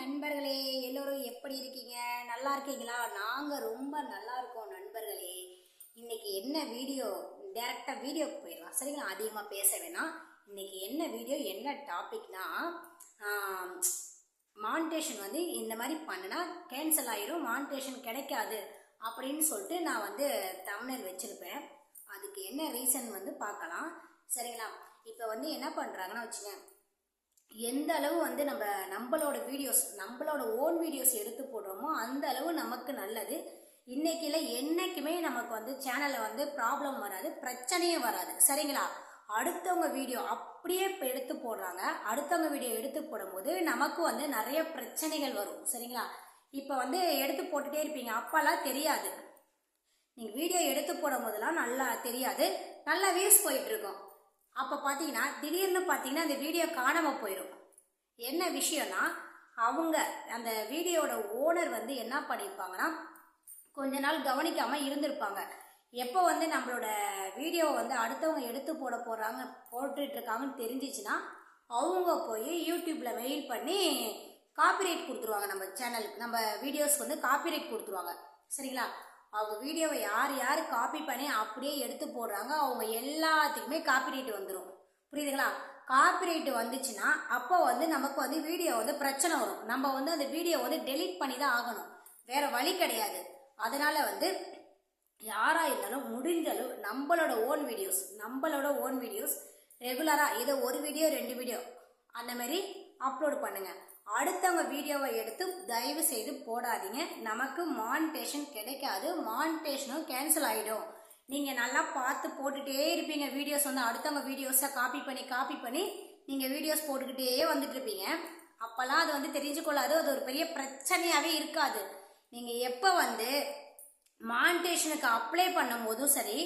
நண்பர்களே எல்லோரும் எப்படி இருக்கீங்க? நல்லா இருக்கீங்களா? நாங்கள் ரொம்ப நல்லா இருக்கோம் நண்பர்களே. இன்னைக்கு என்ன வீடியோ? டேரெக்டாக வீடியோக்கு போயிடலாம். சரிங்களா? அதிகமாக பேச வேணாம். இன்னைக்கு என்ன வீடியோ என்ன டாபிக்னா மானிட்டேஷன் வந்து இந்த மாதிரி பண்ணுனா கேன்சல் ஆயிரும் மானிட்டேஷன் கிடைக்காது அப்படின்னு சொல்லிட்டு நான் வந்து தமிழர் வச்சுருப்பேன். அதுக்கு என்ன ரீசன் வந்து பார்க்கலாம். சரிங்களா? இப்போ வந்து என்ன பண்ணுறாங்கன்னா வச்சுக்கேன் எந்த அளவு வந்து நம்ம நம்மளோட வீடியோஸ் நம்மளோட ஓன் வீடியோஸ் எடுத்து போடுறோமோ அந்த அளவு நமக்கு நல்லது. இன்னைக்கில என்னைக்குமே நமக்கு வந்து சேனலில் வந்து ப்ராப்ளம் வராது பிரச்சனையும் வராது. சரிங்களா? அடுத்தவங்க வீடியோ அப்படியே இப்போ எடுத்து போடுறாங்க. அடுத்தவங்க வீடியோ எடுத்து போடும்போது நமக்கு வந்து நிறைய பிரச்சனைகள் வரும். சரிங்களா? இப்போ வந்து எடுத்து போட்டுட்டே இருப்பீங்க. அப்போல்லாம் தெரியாது. நீங்கள் வீடியோ எடுத்து போடும் போதெல்லாம் நல்லா தெரியாது. நல்லா வியூஸ் போயிட்டு அப்போ பார்த்தீங்கன்னா திடீர்னு பார்த்தீங்கன்னா அந்த வீடியோ காணாமல் போயிடும் என்ன விஷயம்னா அவங்க அந்த வீடியோவோட ஓனர் வந்து என்ன பண்ணியிருப்பாங்கன்னா கொஞ்ச நாள் கவனிக்காமல் இருந்திருப்பாங்க. எப்போ வந்து நம்மளோட வீடியோவை வந்து அடுத்தவங்க எடுத்து போட போகிறாங்க போட்டுட்ருக்காங்கன்னு தெரிஞ்சிச்சுன்னா அவங்க போய் யூடியூப்பில் மெயில் பண்ணி காப்பிரைட் கொடுத்துருவாங்க நம்ம சேனலுக்கு நம்ம வீடியோஸ்க்கு வந்து காப்பிரைட் கொடுத்துருவாங்க. சரிங்களா? அவங்க வீடியோவை யார் யார் காப்பி பண்ணி அப்படியே எடுத்து போடுறாங்க அவங்க எல்லாத்துக்குமே காப்பிரைட் வந்துடும் புரியுதுங்களா? காப்பிரைட் வந்துச்சுன்னா அப்போ வந்து நமக்கு வந்து வீடியோ வந்து பிரச்சனை வரும். நம்ம வந்து அந்த வீடியோ வந்து டெலீட் பண்ணி தான் ஆகணும். வேற வழி கிடையாது. அதனால வந்து யாராக இருந்தாலும் முடிஞ்ச அளவு நம்மளோட ஓன் வீடியோஸ் நம்மளோட ஓன் வீடியோஸ் ரெகுலராக இதை ஒரு வீடியோ ரெண்டு வீடியோ அந்த மாதிரி அப்லோட் அடுத்தவங்க வீடியோவை எடுத்து தயவு செய்து போடாதீங்க. நமக்கு மானிட்டேஷன் கிடைக்காது. மானிட்டேஷனும் கேன்சல் ஆகிடும் நீங்கள் நல்லா பார்த்து போட்டுகிட்டே இருப்பீங்க. வீடியோஸ் வந்து அடுத்தவங்க வீடியோஸை காப்பி பண்ணி காப்பி பண்ணி நீங்கள் வீடியோஸ் போட்டுக்கிட்டே வந்துட்டு இருப்பீங்க. அப்போல்லாம் அது வந்து தெரிஞ்சுக்கொள்ளாது. அது ஒரு பெரிய பிரச்சனையாகவே இருக்காது. நீங்கள் எப்போ வந்து மானிட்டேஷனுக்கு அப்ளை பண்ணும் போதும் சரி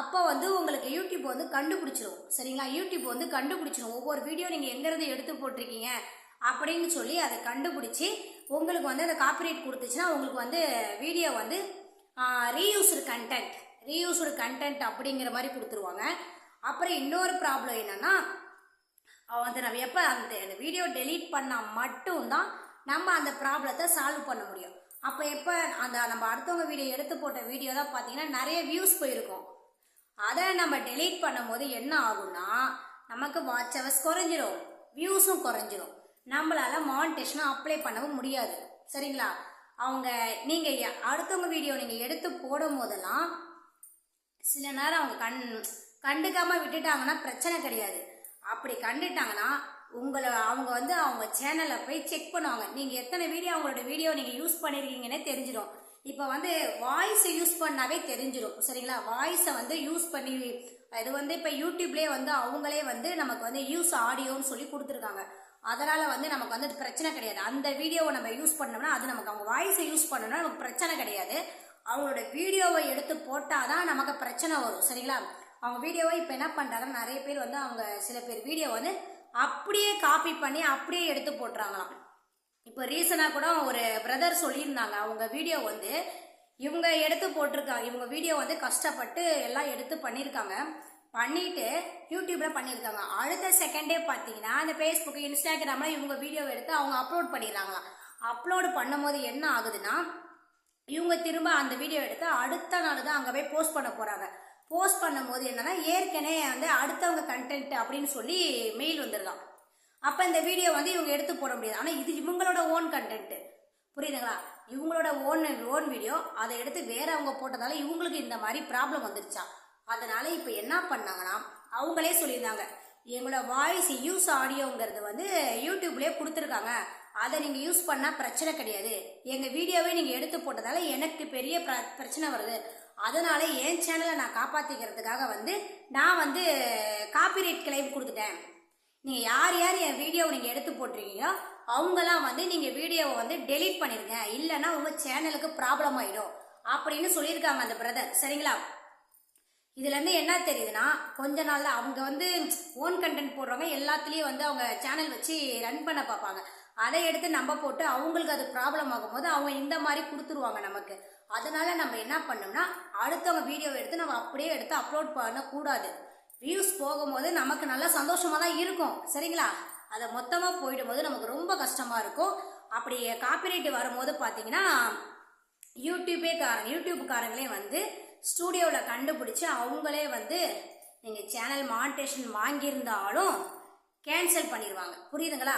அப்போ வந்து உங்களுக்கு யூடியூப் வந்து கண்டுபிடிச்சிரும். சரிங்களா? யூடியூப் வந்து கண்டுபிடிச்சிரும். ஒவ்வொரு வீடியோ நீங்கள் எங்கேருந்து எடுத்து போட்டிருக்கீங்க? அப்படின்னு சொல்லி அதை கண்டுபிடிச்சி உங்களுக்கு வந்து அந்த காப்பிரைட் கொடுத்துச்சுன்னா உங்களுக்கு வந்து வீடியோ வந்து ரீயூஸ்டு கண்டென்ட் ரீயூஸ்டு கண்டென்ட் அப்படிங்கிற மாதிரி கொடுத்துருவாங்க. அப்புறம் இன்னொரு ப்ராப்ளம் என்னன்னா வந்து நம்ம எப்போ அந்த அந்த வீடியோ டெலீட் பண்ணால் மட்டும்தான் நம்ம அந்த ப்ராப்ளத்தை சால்வ் பண்ண முடியும். அப்போ எப்போ அந்த நம்ம அடுத்தவங்க வீடியோ எடுத்து போட்ட வீடியோ தான் பார்த்தீங்கன்னா நிறைய வியூஸ் போயிருக்கும். அதை நம்ம டெலீட் பண்ணும்போது என்ன ஆகும்னா நமக்கு வாட்ச் ஹவர்ஸ் குறைஞ்சிரும். வியூஸும் குறைஞ்சிரும். நம்மளால் மானிட்டேஷனும் அப்ளை பண்ணவும் முடியாது. சரிங்களா? அவங்க நீங்கள் அடுத்தவங்க வீடியோ நீங்கள் எடுத்து போடும் போதெல்லாம் சில நேரம் அவங்க கண் கண்டுக்காமல் விட்டுட்டாங்கன்னா பிரச்சனை கிடையாது. அப்படி கண்டுட்டாங்கன்னா உங்களை அவங்க வந்து அவங்க சேனலை போய் செக் பண்ணுவாங்க. நீங்கள் எத்தனை வீடியோ அவங்களோட வீடியோ நீங்கள் யூஸ் பண்ணியிருக்கீங்கன்னே தெரிஞ்சிடும். இப்போ வந்து வாய்ஸ் யூஸ் பண்ணாவே தெரிஞ்சிடும். சரிங்களா? வாய்ஸை வந்து யூஸ் பண்ணி இது வந்து இப்போ யூடியூப்லேயே வந்து அவங்களே வந்து நமக்கு வந்து யூஸ் ஆடியோன்னு சொல்லி கொடுத்துருக்காங்க. அதனால் வந்து நமக்கு வந்து பிரச்சனை கிடையாது. அந்த வீடியோவை நம்ம யூஸ் பண்ணோம்னா அது நமக்கு அவங்க வாய்ஸை யூஸ் பண்ணோம்னா நமக்கு பிரச்சனை கிடையாது. அவங்களோட வீடியோவை எடுத்து போட்டால் தான் நமக்கு பிரச்சனை வரும். சரிங்களா? அவங்க வீடியோவை இப்போ என்ன பண்ணுறாங்கன்னா நிறைய பேர் வந்து அவங்க சில பேர் வீடியோ வந்து அப்படியே காப்பி பண்ணி அப்படியே எடுத்து போட்டுறாங்களாம். இப்போ ரீசனாக கூட ஒரு பிரதர் சொல்லியிருந்தாங்க அவங்க வீடியோ வந்து இவங்க எடுத்து போட்டிருக்காங்க இவங்க வீடியோ வந்து கஷ்டப்பட்டு எல்லாம் எடுத்து பண்ணியிருக்காங்க. பண்ணிட்டு யூடியூப்ல பண்ணியிருக்காங்க அடுத்த செகண்டே பார்த்தீங்கன்னா அந்த ஃபேஸ்புக்கு இன்ஸ்டாகிராமில் இவங்க வீடியோ எடுத்து அவங்க அப்லோட் பண்ணிடுறாங்களாம் அப்லோடு பண்ணும்போது என்ன ஆகுதுன்னா இவங்க திரும்ப அந்த வீடியோ எடுத்து அடுத்த நாள் தான் அங்கே போய் போஸ்ட் பண்ண போகிறாங்க போஸ்ட் பண்ணும்போது என்னென்னா ஏற்கனவே வந்து அடுத்தவங்க கண்டென்ட் அப்படின்னு சொல்லி மெயில் வந்துடலாம் அப்போ இந்த வீடியோ வந்து இவங்க எடுத்து போட முடியாது. ஆனால் இது இவங்களோட ஓன் கண்டென்ட்டு புரியுதுங்களா? இவங்களோட ஓன் ஓன் வீடியோ அதை எடுத்து வேறவங்க போட்டதால இவங்களுக்கு இந்த மாதிரி ப்ராப்ளம் வந்துருச்சா? அதனால இப்போ என்ன பண்ணாங்கன்னா அவங்களே சொல்லியிருந்தாங்க எங்களோட வாய்ஸ் யூஸ் ஆடியோங்கிறது வந்து யூடியூப்லேயே கொடுத்துருக்காங்க. அதை நீங்கள் யூஸ் பண்ணால் பிரச்சனை கிடையாது. எங்கள் வீடியோவே நீங்கள் எடுத்து போட்டதால எனக்கு பெரிய பிர- பிரச்சனை வருது. அதனால் என் சேனலை நான் காப்பாற்றிக்கிறதுக்காக வந்து நான் வந்து காப்பிரைட் கிளைம் கொடுத்துட்டேன். நீங்கள் யார் யார் என் வீடியோவை நீங்கள் எடுத்து போட்டிருக்கீங்களோ அவங்களாம் வந்து நீங்கள் வீடியோவை வந்து டெலீட் பண்ணிடுங்க இல்லைன்னா உங்கள் சேனலுக்கு ப்ராப்ளம் ஆகிடும் அப்படின்னு சொல்லியிருக்காங்க அந்த பிரதர் சரிங்களா? இதுலேருந்து என்ன தெரியுதுன்னா கொஞ்ச நாளில் அவங்க வந்து ஓன் கண்டென்ட் போடுறவங்க எல்லாத்துலேயும் வந்து அவங்க சேனல் வச்சு ரன் பண்ண பார்ப்பாங்க. அதை எடுத்து நம்ம போட்டு அவங்களுக்கு அது ப்ராப்ளம் ஆகும்போது அவங்க இந்த மாதிரி கொடுத்துருவாங்க நமக்கு. அதனால நம்ம என்ன பண்ணோம்னா அடுத்தவங்க வீடியோ எடுத்து நம்ம அப்படியே எடுத்து அப்லோட் பண்ணக்கூடாது. வியூஸ் போகும்போது நமக்கு நல்லா சந்தோஷமாக தான் இருக்கும். சரிங்களா? அதை மொத்தமாக போயிடும்போது நமக்கு ரொம்ப கஷ்டமாக இருக்கும். அப்படி காப்பிரைட் வரும்போது பார்த்தீங்கன்னா யூடியூபே காரங்க யூடியூப்காரங்களே வந்து ஸ்டூடியோவில் கண்டுபிடிச்சி அவங்களே வந்து நீங்கள் சேனல் மானிட்டேஷன் வாங்கியிருந்தாலும் கேன்சல் பண்ணிடுவாங்க புரியுதுங்களா?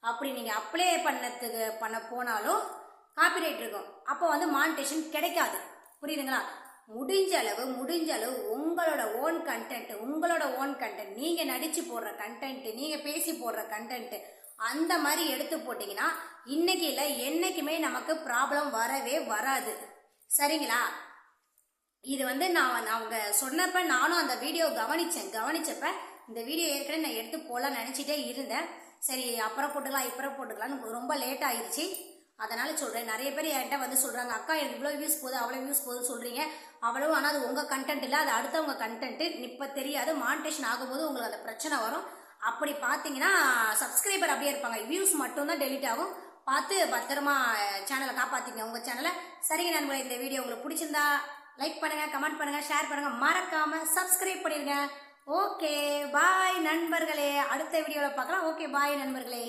அப்படி நீங்கள் அப்ளை பண்ணத்துக்கு பண்ண போனாலும் காப்பிரைட் இருக்கும். அப்போ வந்து மானிட்டேஷன் கிடைக்காது. புரியுதுங்களா? முடிஞ்ச அளவு முடிஞ்ச அளவு உங்களோட ஓன் கண்டென்ட் உங்களோட ஓன் கண்டென்ட் நீங்கள் நடித்து போடுற கண்டென்ட் நீங்கள் பேசி போடுற கண்டென்ட் அந்த மாதிரி எடுத்து போட்டிங்கன்னா இன்னைக்கு இல்லை என்றைக்குமே நமக்கு ப்ராப்ளம் வரவே வராது. சரிங்களா? இது வந்து நான் அவங்க சொன்னப்ப நானும் அந்த வீடியோ கவனித்தேன் கவனித்தப்ப இந்த வீடியோ ஏற்கனவே நான் எடுத்து போகலான்னு நினச்சிட்டே இருந்தேன். சரி அப்புறம் போட்டுக்கலாம் இப்புறம் போட்டுக்கலாம்னு ரொம்ப லேட் ஆயிடுச்சு அதனால சொல்கிறேன் நிறைய பேர் என்கிட்ட வந்து சொல்கிறாங்க அக்கா எனக்கு இவ்வளோ வியூஸ் போகுது அவ்வளோ வியூஸ் போகுதுன்னு சொல்கிறீங்க அவ்வளோ ஆனால் அது உங்கள் கண்டென்ட் இல்லை. அது அடுத்தவங்க கண்டென்ட்டு இப்போ தெரியாது. மானிட்டேஷன் ஆகும்போது உங்களுக்கு அந்த பிரச்சனை வரும். அப்படி பார்த்தீங்கன்னா சப்ஸ்கிரைபர் அப்படியே இருப்பாங்க. வியூஸ் மட்டும்தான் டெலிட் ஆகும். பார்த்து பத்திரமா சேனலை காப்பாற்றிங்க உங்கள் சேனலை சரிங்க நண்பர்களே இந்த வீடியோ உங்களுக்கு பிடிச்சிருந்தா லைக் பண்ணுங்கள் கமெண்ட் பண்ணுங்கள் ஷேர் பண்ணுங்கள் மறக்காமல் சப்ஸ்கிரைப் பண்ணிடுங்க ஓகே பாய் நண்பர்களே. அடுத்த வீடியோவில் பார்க்கலாம். ஓகே பாய் நண்பர்களே.